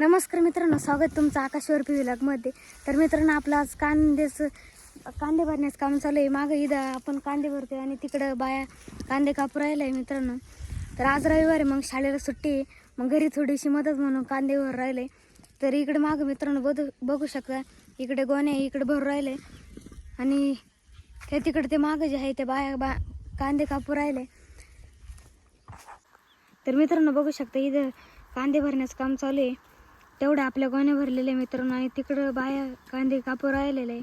नमस्कार मित्रांनो स्वागत तुमचं आकाशवर पी मध्ये. तर मित्रांनो आपलं आज कांदेच कांदे भरण्याचं काम चालू आहे. मागं इथं आपण कांदे भरतोय आणि तिकडं बाया कांदे कापू राहिला आहे मित्रांनो. तर आज रविवार आहे मग शाळेला सुट्टी आहे. मग घरी थोडीशी मदत म्हणून कांदे भर राहिले तर इकडे मागं मित्रांनो बघू बघू शकता. इकडे गोणे आहे, इकडे भरू राहिले आणि हे तिकडे ते मागं जे आहे ते बाया बा कांदे कापू राहिले तर मित्रांनो बघू शकता इथं कांदे भरण्याचं काम चालू आहे. तेवढे आपल्या गोण्या भरलेले मित्रांनो आणि तिकडं बाया कांदे कापू राहिलेले.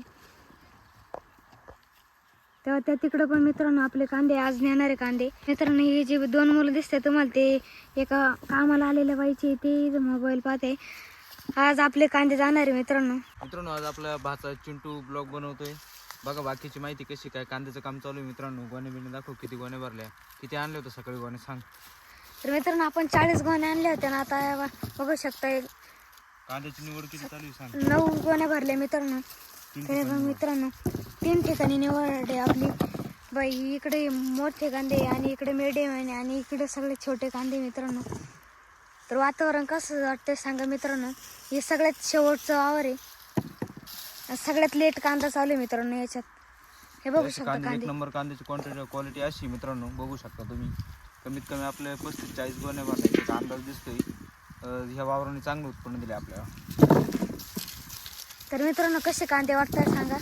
तेव्हा त्या तिकडं पण मित्रांनो आपले कांदे आज नेणारे कांदे. मित्रांनो हे जे दोन मुलं दिसते तुम्हाला ते एका कामाला आलेल्या बाईचे ते मोबाईल पाहते. आज आपले कांदे जाणार मित्रांनो. मित्रांनो आज आपला भाचा चिंटू ब्लॉग बनवतोय. बघा बाकीची माहिती कशी काय कांद्याचं काम चालू आहे मित्रांनो. गोणे बिणे दाखव किती गोणे भरल्या. किती आणले होते सकाळी गोणे सांग. तर मित्रांनो आपण चाळीस गोण्या आणल्या होत्या ना आता बघू शकता कांद्याची निवड किती चालू आहे सांग. नऊ गोण्या भरल्या मित्रांनो. तीन तरी मित्रांनो तीन ठिकाणी निवडले आपली. बाई इकडे मोठे कांदे आणि इकडे मिडियम आहे आणि इकडे सगळे छोटे कांदे मित्रांनो. तर वातावरण कसं वाटतंय सांगा मित्रांनो. हे सगळ्यात शेवटचं वावर आहे. सगळ्यात लेट कांदा चालू आहे मित्रांनो याच्यात. हे बघू अशी शकता कांदे एक कांदे. नंबर कांद्याची क्वांटिटी क्वालिटी अशी मित्रांनो. बघू शकता तुम्ही. कमीत कमी आपले पस्तीस चाळीस गोणे भरण्याचा अंदाज दिसतोय. ह्या वावराने चांगलं उत्पन्न दिले आपल्याला. तर मित्रांनो कसे कांदे वाटतात सांगा?